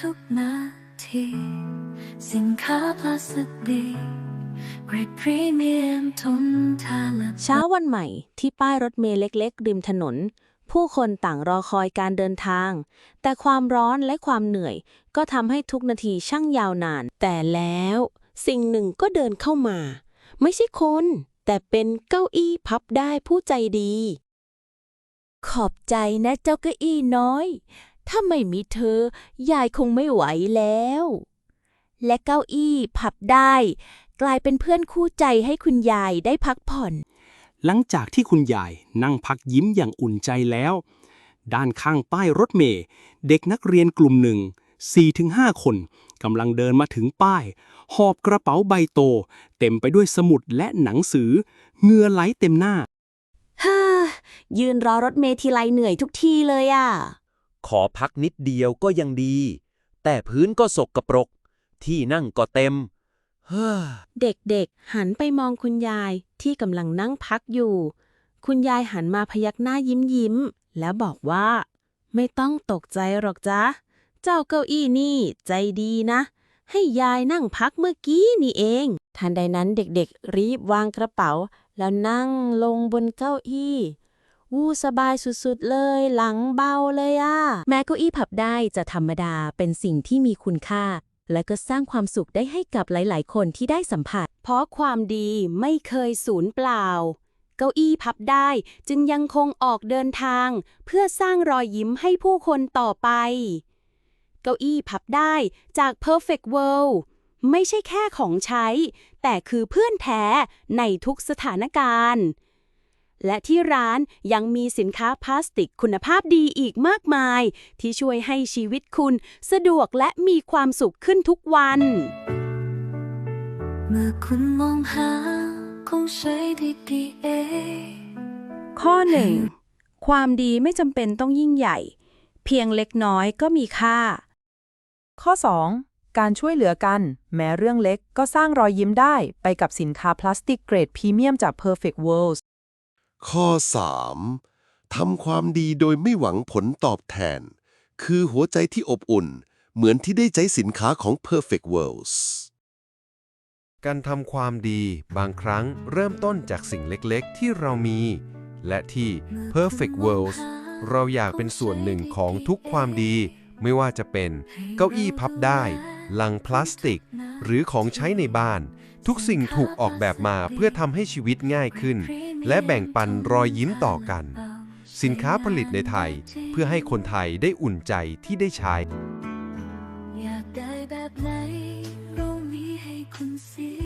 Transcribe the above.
ทุกนาที สินค้าพลาสติกเกรดพรีเมียมทนทานและเช้าวันใหม่ที่ป้ายรถเมล์เล็กๆ ริมถนน ผู้คนต่างรอคอยการเดินทาง แต่ความร้อนและความเหนื่อย ก็ทำให้ทุกนาทีช่างยาวนาน แต่แล้วสิ่งหนึ่งก็เดินเข้ามา ไม่ใช่คน แต่เป็นเก้าอี้พับได้ผู้ใจดี ขอบใจนะเจ้าเก้าอี้น้อย ถ้าไม่มีเธอ ยายคงไม่ไหวแล้ว และเก้าอี้พับได้ กลายเป็นเพื่อนคู่ใจให้คุณยายได้พักผ่อน หลังจากที่คุณยายนั่งพักยิ้มอย่างอุ่นใจแล้ว ด้านข้างป้ายรถเมล์เด็กนักเรียนกลุ่มหนึ่ง 4-5 คนกำลังเดินมาถึงป้าย หอบกระเป๋าใบโต เต็มไปด้วยสมุดและหนังสือเหงื่อไหลเต็มหน้า ฮ่ายืนรอรถเมล์ทีไรเหนื่อยทุกทีเลยอะ ขอพักนิดเดียวก็ยังดี แต่พื้นก็สกกระปรก ที่นั่งก็เต็ม เฮ้อ เด็กๆ หันไปมองคุณยายที่กำลังนั่งพักอยู่ คุณยายหันมาพยักหน้ายิ้มยิ้มๆแล้วบอกว่า ไม่ต้องตกใจหรอกจ๊ะเจ้าเก้าอี้นี่ใจดีนะ ให้ยายนั่งพักเมื่อกี้นี่เอง ทันใดนั้นเด็กๆ รีบวางกระเป๋า แล้วนั่งลงบนเก้าอี้ วู้สบายสุดๆเลย หลังเบาเลยอะ แม้เก้าอี้พับได้จะธรรมดาเป็นสิ่งที่มีคุณค่า และก็สร้างความสุขได้ให้กับหลายๆ คนที่ได้สัมผัส เพราะความดีไม่เคยสูญเปล่า เก้าอี้พับได้จึงยังคงออกเดินทาง เพื่อสร้างรอยยิ้มให้ผู้คนต่อไป เก้าอี้พับได้จาก Perfect World ไม่ใช่แค่ของใช้ แต่คือเพื่อนแท้ในทุกสถานการณ์ และที่ร้านยังมีสินค้าพลาสติกคุณภาพดีอีกมากมาย ที่ช่วยให้ชีวิตคุณสะดวกและมีความสุขขึ้นทุกวัน เมื่อคุณมองหาคงใช้ดีๆเองข้อหนึ่งความดีไม่จำเป็นต้องยิ่งใหญ่ เพียงเล็กน้อยก็มีค่า ข้อ 2. การช่วยเหลือกัน แม้เรื่องเล็กก็สร้างรอยยิ้มได้ไปกับสินค้าพลาสติกเกรดพรีเมียมจาก Perfect World ข้อ 3. ทำความดีโดยไม่หวังผลตอบแทน คือหัวใจที่อบอุ่น เหมือนที่ได้ใจสินค้าของ Perfect Worlds การทำความดีบางครั้งเริ่มต้นจากสิ่งเล็กๆ ที่เรามี และที่ Perfect Worlds เราอยากเป็นส่วนหนึ่งของทุกความดี ไม่ว่าจะเป็น เก้าอี้พับได้ ลังพลาสติก หรือของใช้ในบ้าน ทุกสิ่งถูกออกแบบมาเพื่อทำให้ชีวิตง่ายขึ้น และแบ่งปันรอยยิ้มต่อกัน สินค้าผลิตในไทยเพื่อให้คนไทยได้อุ่นใจที่ได้ใช้อยากได้แบบไหนรมีให้คุณสิ